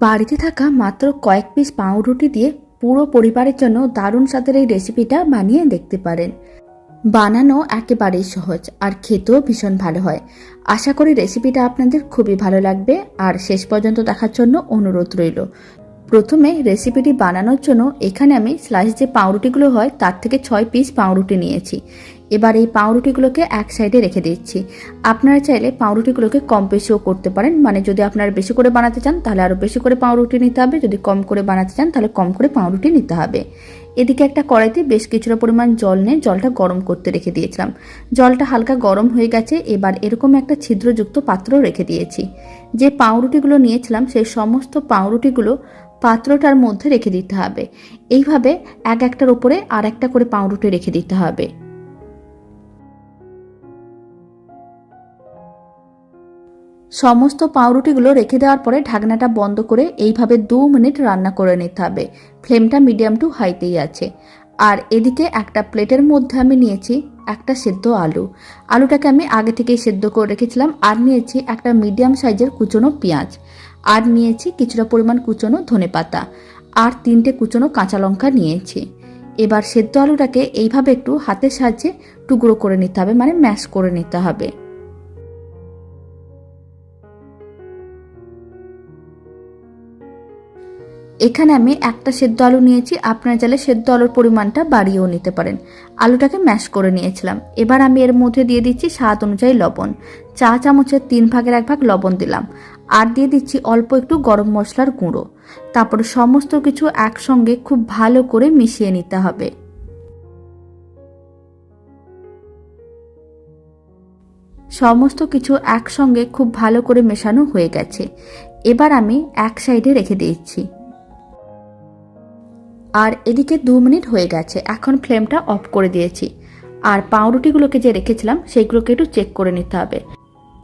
বাড়িতে থাকা মাত্র কয়েক পিস পাউরুটি দিয়ে পুরো পরিবারের জন্য দারুণ স্বাদের এই রেসিপিটা বানিয়ে দেখতে পারেন। বানানো একেবারেই সহজ আর খেতেও ভীষণ ভালো হয়। আশা করি রেসিপিটা আপনাদের খুবই ভালো লাগবে আর শেষ পর্যন্ত দেখার জন্য অনুরোধ রইল। প্রথমে রেসিপিটি বানানোর জন্য এখানে আমি স্লাইস যে পাউরুটিগুলো হয় তার থেকে ছয় পিস পাউরুটি নিয়েছি। এবার এই পাউরুটিগুলোকে এক সাইডে রেখে দিচ্ছি। আপনারা চাইলে পাউরুটিগুলোকে কম বেশিও করতে পারেন। মানে যদি আপনারা বেশি করে বানাতে চান, তাহলে আরও বেশি করে পাউরুটি নিতে হবে। যদি কম করে বানাতে চান, তাহলে কম করে পাউরুটি নিতে হবে। এদিকে একটা কড়াইতে বেশ কিছুটা পরিমাণ জল নিয়ে জলটা গরম করতে রেখে দিয়েছিলাম। জলটা হালকা গরম হয়ে গেছে, এবার এরকম একটা ছিদ্রযুক্ত পাত্র রেখে দিয়েছি। যে পাউরুটিগুলো নিয়েছিলাম, সেই সমস্ত পাউরুটিগুলো পাত্রটার মধ্যে রেখে দিতে হবে। এইভাবে এক একটার উপরে আর একটা করে পাউরুটি রেখে দিতে হবে। সমস্ত পাউরুটিগুলো রেখে দেওয়ার পরে ঢাকনাটা বন্ধ করে এইভাবে দু মিনিট রান্না করে নিতে হবে। ফ্লেমটা মিডিয়াম টু হাইতেই আছে। আর এদিকে একটা প্লেটের মধ্যে আমি নিয়েছি একটা সেদ্ধ আলু। আলুটাকে আমি আগে থেকেই সেদ্ধ করে রেখেছিলাম আর নিয়েছি একটা মিডিয়াম সাইজের কুচনো পেঁয়াজ। আর নিয়েছি কিছুটা পরিমাণ কুচনো ধনে পাতা। আর তিনটে কুচনো কাঁচা লঙ্কা নিয়েছি। এবার সেদ্ধ আলুটাকে এইভাবে একটু হাতের সাহায্যে টুকরো করে নিতে হবে মানে ম্যাশ করে নিতে হবে। এখানে আমি একটা সেদ্ধ আলু নিয়েছি, আপনার চাইলে সেদ্ধ আলুর পরিমাণটা বাড়িয়েও নিতে পারেন। আলুটাকে ম্যাশ করে নিয়েছিলাম। এবার আমি এর মধ্যে দিয়ে দিচ্ছি স্বাদ অনুযায়ী লবণ। চা চামচের তিন ভাগের এক ভাগ লবণ দিলাম। আর দিয়ে দিচ্ছি অল্প একটু গরম মশলার গুঁড়ো। তারপরে সমস্ত কিছু একসঙ্গে খুব ভালো করে মিশিয়ে নিতে হবে। সমস্ত কিছু একসঙ্গে খুব ভালো করে মেশানো হয়ে গেছে। এবার আমি এক সাইডে রেখে দিচ্ছি। আর এদিকে দু মিনিট হয়ে গেছে, এখন ফ্লেমটা অফ করে দিয়েছি। আর পাউরুটিগুলোকে যে রেখেছিলাম, সেইগুলোকে একটু চেক করে নিতে হবে।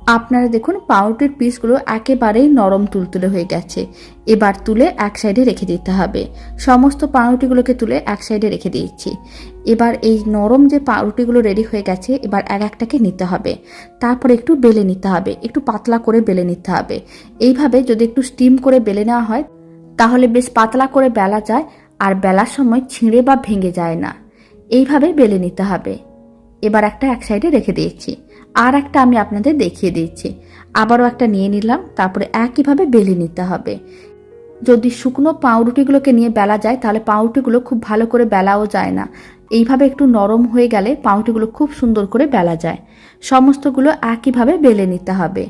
আপনারা দেখুন, পাউরুটির পিসগুলো একেবারেই নরম তুলতুলে হয়ে গেছে। এবার তুলে এক সাইডে রেখে দিতে হবে। সমস্ত পাউরুটিগুলোকে তুলে এক সাইডে রেখে দিয়েছি। এবার এই নরম যে পাউরুটিগুলো রেডি হয়ে গেছে, এবার এক একটাকে নিতে হবে। তারপর একটু বেলে নিতে হবে, একটু পাতলা করে বেলে নিতে হবে। এইভাবে যদি একটু স্টিম করে বেলে নেওয়া হয়, তাহলে বেশ পাতলা করে বেলা যায় আর বেলার সময় ছিঁড়ে বা ভেঙে যায় না। এইভাবে বেলে নিতে হবে। এবার একটা এক সাইডে রেখে দিয়েছি। আর একটা আমি আপনাদের দেখিয়ে দিচ্ছি আবারও একটা নিয়ে নিলাম, তারপরে একইভাবে বেলে নিতে হবে। যদি শুকনো পাউরুটিগুলোকে নিয়ে বেলা যায়, তাহলে পাউরুটিগুলো খুব ভালো করে বেলাও যায় না। এইভাবে একটু নরম হয়ে গেলে পাউরুটিগুলো খুব সুন্দর করে বেলা যায়। সমস্তগুলো একইভাবে বেলে নিতে হবে।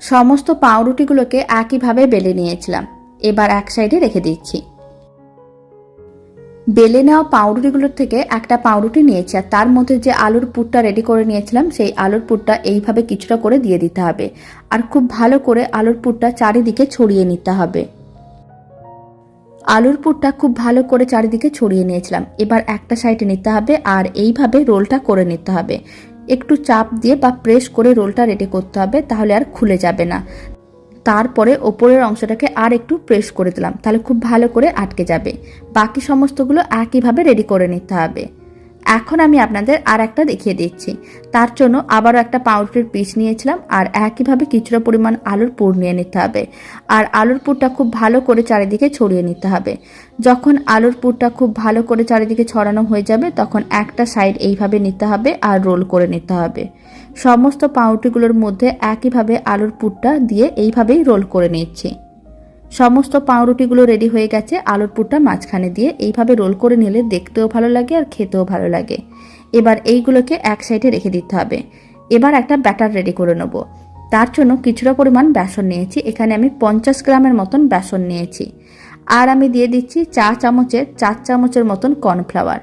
সমস্ত পাউরুটিগুলোকে একইভাবে বেলে নিয়েছিলাম। এবার এক সাইডে রেখে দিচ্ছি। বেলে নেওয়া পাউরুটিগুলোর থেকে একটা পাউরুটি নিয়েছি আর তার মধ্যে যে আলুর পুরটা রেডি করে নিয়েছিলাম, সেই আলুর পুরটা এইভাবে কিছুটা করে দিয়ে দিতে হবে। আর খুব ভালো করে আলুর পুরটা চারিদিকে ছড়িয়ে নিতে হবে। আলুর পুরটা খুব ভালো করে চারিদিকে ছড়িয়ে নিয়েছিলাম। এবার একটা সাইডে নিতে হবে আর এইভাবে রোলটা করে নিতে হবে। একটু চাপ দিয়ে বা প্রেস করে রোলটা রেডি করতে হবে, তাহলে আর খুলে যাবে না। তারপরে ওপরের অংশটাকে আর একটু প্রেস করে দিলাম, তাহলে খুব ভালো করে আটকে যাবে। বাকি সমস্তগুলো একইভাবে রেডি করে নিতে হবে। এখন আমি আপনাদের আর একটা দেখিয়ে দিচ্ছি। তার জন্য আবারও একটা পাউরুটির পিস নিয়েছিলাম আর একইভাবে কিছুটা পরিমাণ আলুর পুর নিয়ে নিতে হবে। আর আলুর পুরটা খুব ভালো করে চারিদিকে ছড়িয়ে নিতে হবে। যখন আলুর পুরটা খুব ভালো করে চারিদিকে ছড়ানো হয়ে যাবে, তখন একটা সাইড এইভাবে নিতে হবে আর রোল করে নিতে হবে। সমস্ত পাউরুটিগুলোর মধ্যে একইভাবে আলুর পুরটা দিয়ে এইভাবেই রোল করে নিচ্ছি। সমস্ত পাউরুটিগুলো রেডি হয়ে গেছে, আলুর পুরটা মাঝখানে দিয়ে এইভাবে রোল করে নিলে দেখতেও ভালো লাগে আর খেতেও ভালো লাগে। এবার এইগুলোকে এক সাইডে রেখে দিতে হবে। এবার একটা ব্যাটার রেডি করে নেব। তার জন্য কিছুটা পরিমাণ বেসন নিয়েছি, এখানে আমি পঞ্চাশ গ্রামের মতন বেসন নিয়েছি। আর আমি দিয়ে দিচ্ছি চা চামচের, চার চামচের মতন কর্নফ্লাওয়ার।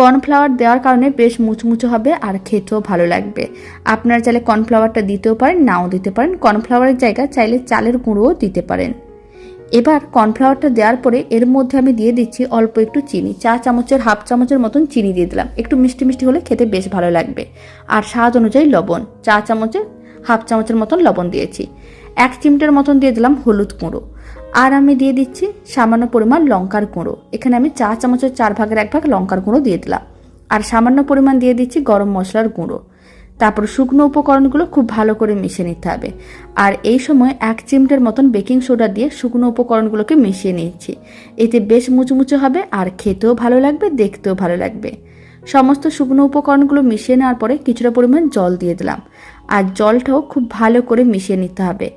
কর্নফ্লাওয়ার দেওয়ার কারণে বেশ মুচমুচো হবে আর খেতেও ভালো লাগবে। আপনারা চাইলে কর্নফ্লাওয়ারটা দিতেও পারেন, নাও দিতে পারেন। কর্নফ্লাওয়ারের জায়গায় চাইলে চালের গুঁড়োও দিতে পারেন। এবার কর্নফ্লাওয়ারটা দেওয়ার পরে এর মধ্যে আমি দিয়ে দিচ্ছি অল্প একটু চিনি, চা চামচের, হাফ চামচের মতন চিনি দিয়ে দিলাম। একটু মিষ্টি মিষ্টি হলে খেতে বেশ ভালো লাগবে। আর স্বাদ অনুযায়ী লবণ, চা চামচের, হাফ চামচের মতন লবণ দিয়েছি। এক চিমটের মতন দিয়ে দিলাম হলুদ গুঁড়ো। আর আমি দিয়ে দিচ্ছি সামান্য পরিমাণ লঙ্কার গুঁড়ো। এখানে আমি চা চামচের চার ভাগের এক ভাগ লঙ্কার গুঁড়ো দিয়ে দিলাম। আর সামান্য পরিমাণ দিয়ে দিচ্ছি গরম মশলার গুঁড়ো। তারপর শুকনো উপকরণগুলো খুব ভালো করে মিশিয়ে নিতে হবে। আর এই সময় এক চিমটের মতন বেকিং সোডা দিয়ে শুকনো উপকরণগুলোকে মিশিয়ে নিয়েছি এতে বেশ মুচমুচে হবে আর খেতেও ভালো লাগবে, দেখতেও ভালো লাগবে। সমস্ত শুকনো উপকরণগুলো মিশিয়ে নেওয়ার পরে কিছুটা পরিমাণ জল দিয়ে দিলাম। আর জলটাও খুব ভালো করে মিশিয়ে নিতে হবে।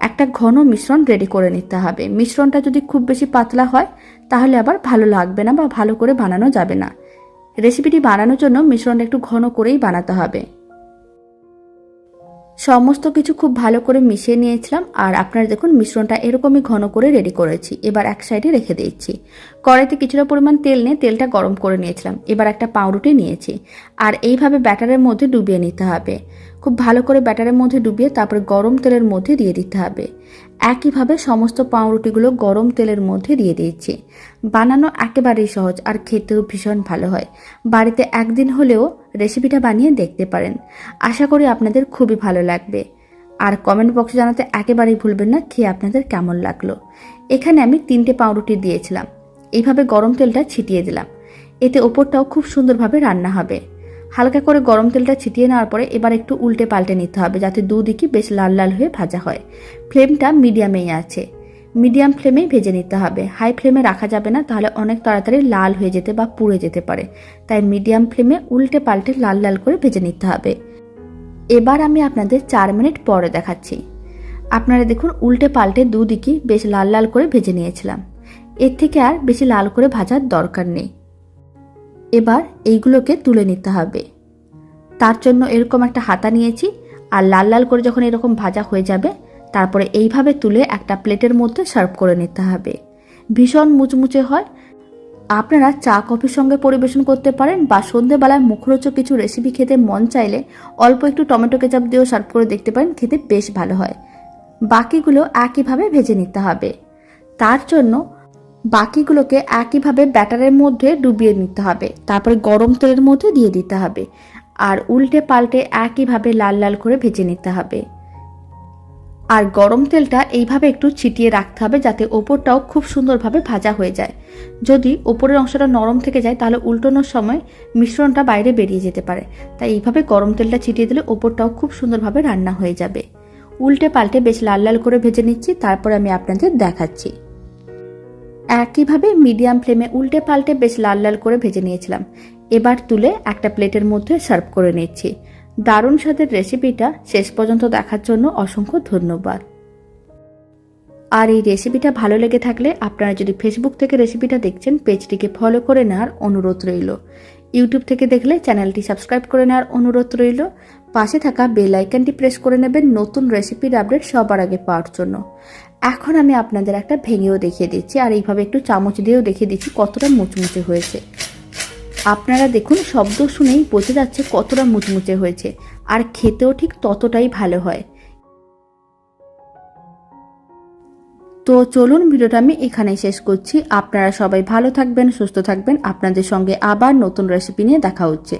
একটা ঘন মিশ্রণ রেডি করে নিতে হবে। মিশ্রণটা যদি খুব বেশি পাতলা হয়, তাহলে আবার ভালো লাগবে না বা ভালো করে বানানো যাবে না। রেসিপিটি বানানোর জন্য মিশ্রণটা একটু ঘন করেই বানাতে হবে। সমস্ত কিছু খুব ভালো করে মিশিয়ে নিয়েছিলাম, আর আপনারা দেখুন মিশ্রণটা এরকমই ঘন করে রেডি করেছি। এবার এক সাইডে রেখে দিচ্ছি। কড়াইতে কিছুটা পরিমাণ তেল নিয়ে তেলটা গরম করে নিয়েছিলাম। এবার একটা পাউরুটি নিয়েছি। আর এইভাবে ব্যাটারের মধ্যে ডুবিয়ে নিতে হবে। খুব ভালো করে ব্যাটারের মধ্যে ডুবিয়ে তারপরে গরম তেলের মধ্যে দিয়ে দিতে হবে। একইভাবে সমস্ত পাউরুটিগুলো গরম তেলের মধ্যে দিয়ে দিয়েছি। বানানো একেবারেই সহজ আর খেতেও ভীষণ ভালো হয়। বাড়িতে একদিন হলেও রেসিপিটা বানিয়ে দেখতে পারেন। আশা করি আপনাদের খুবই ভালো লাগবে। আর কমেন্ট বক্সে জানাতে একেবারেই ভুলবেন না খেয়ে আপনাদের কেমন লাগল। এখানে আমি তিনটে পাউরুটি দিয়েছিলাম। এইভাবে গরম তেলটা ছিটিয়ে দিলাম। এতে ওপরটাও খুব সুন্দরভাবে রান্না হবে। হালকা করে গরম তেলটা ছিটিয়ে নেওয়ার পরে এবার একটু উল্টে পাল্টে নিতে হবে যাতে দুদিকই বেশ লাল লাল হয়ে ভাজা হয়। ফ্লেমটা মিডিয়ামেই আছে। মিডিয়াম ফ্লেমেই ভেজে নিতে হবে। হাই ফ্লেমে রাখা যাবে না, তাহলে অনেক তাড়াতাড়ি লাল হয়ে যেতে বা পুড়ে যেতে পারে। তাই মিডিয়াম ফ্লেমে উল্টে পাল্টে লাল লাল করে ভেজে নিতে হবে। এবার আমি আপনাদের চার মিনিট পরে দেখাচ্ছি। আপনারা দেখুন, উল্টে পাল্টে দুদিকই বেশ লাল লাল করে ভেজে নিয়েছিলাম। এর থেকে আর বেশি লাল করে ভাজার দরকার নেই। এবার এইগুলোকে তুলে নিতে হবে। তার জন্য এরকম একটা হাতা নিয়েছি আর লাল লাল করে যখন এরকম ভাজা হয়ে যাবে, তারপরে এইভাবে তুলে একটা প্লেটের মধ্যে সার্ভ করে নিতে হবে। ভীষণ মুচমুচে হয়। আপনারা চা, কফির সঙ্গে পরিবেশন করতে পারেন বা সন্ধেবেলায় মুখরোচক কিছু রেসিপি খেতে মন চাইলে অল্প একটু টমেটো কেচাপ দিয়েও সার্ভ করে দেখতে পারেন, খেতে বেশ ভালো হয়। বাকিগুলো একইভাবে ভেজে নিতে হবে। তার জন্য বাকিগুলোকে একইভাবে ব্যাটারের মধ্যে ডুবিয়ে নিতে হবে। তারপরে গরম তেলের মধ্যে দিয়ে দিতে হবে। আর উল্টে পাল্টে একইভাবে লাল লাল করে ভেজে নিতে হবে। আর গরম তেলটা এইভাবে একটু ছিটিয়ে রাখতে হবে যাতে ওপরটাও খুব সুন্দরভাবে ভাজা হয়ে যায়। যদি ওপরের অংশটা নরম থেকে যায়, তাহলে উল্টানোর সময় মিশ্রণটা বাইরে বেরিয়ে যেতে পারে। তাই এইভাবে গরম তেলটা ছিটিয়ে দিলে ওপরটাও খুব সুন্দরভাবে রান্না হয়ে যাবে। উল্টে পাল্টে বেশ লাল লাল করে ভেজে নিচ্ছি। তারপর আমি আপনাদের দেখাচ্ছি। একইভাবে মিডিয়াম ফ্লেমে উল্টে পাল্টে বেশ লাল লাল করে ভেজে নিয়েছিলাম। এবার তুলে একটা প্লেটের মধ্যে সার্ভ করে নিচ্ছি। দারুণ স্বাদের রেসিপিটা শেষ পর্যন্ত দেখার জন্য অসংখ্য ধন্যবাদ। আর এই রেসিপিটা ভালো লেগে থাকলে আপনারা যদি ফেসবুক থেকে রেসিপিটা দেখছেন, পেজটিকে ফলো করে নেওয়ার অনুরোধ রইল। ইউটিউব থেকে দেখলে চ্যানেলটি সাবস্ক্রাইব করে নেওয়ার অনুরোধ রইল। পাশে থাকা বেল আইকনটি প্রেস করে নেবেন নতুন রেসিপির আপডেট সবার আগে পাওয়ার জন্য। এখন আমি আপনাদের একটা ভেঙেও দেখিয়ে দিচ্ছি, আর এইভাবে একটু চামচ দিয়েও দেখিয়ে দিচ্ছি কতটা মুচমুচে হয়েছে। আপনারা দেখুন, শব্দ শুনেই বোঝা যাচ্ছে কতটা মুচমুচে হয়েছে, আর খেতেও ঠিক ততটাই ভালো হয়। তো চলুন, ভিডিওটা আমি এখানেই শেষ করছি। আপনারা সবাই ভালো থাকবেন, সুস্থ থাকবেন। আপনাদের সঙ্গে আবার নতুন রেসিপি নিয়ে দেখা হচ্ছে।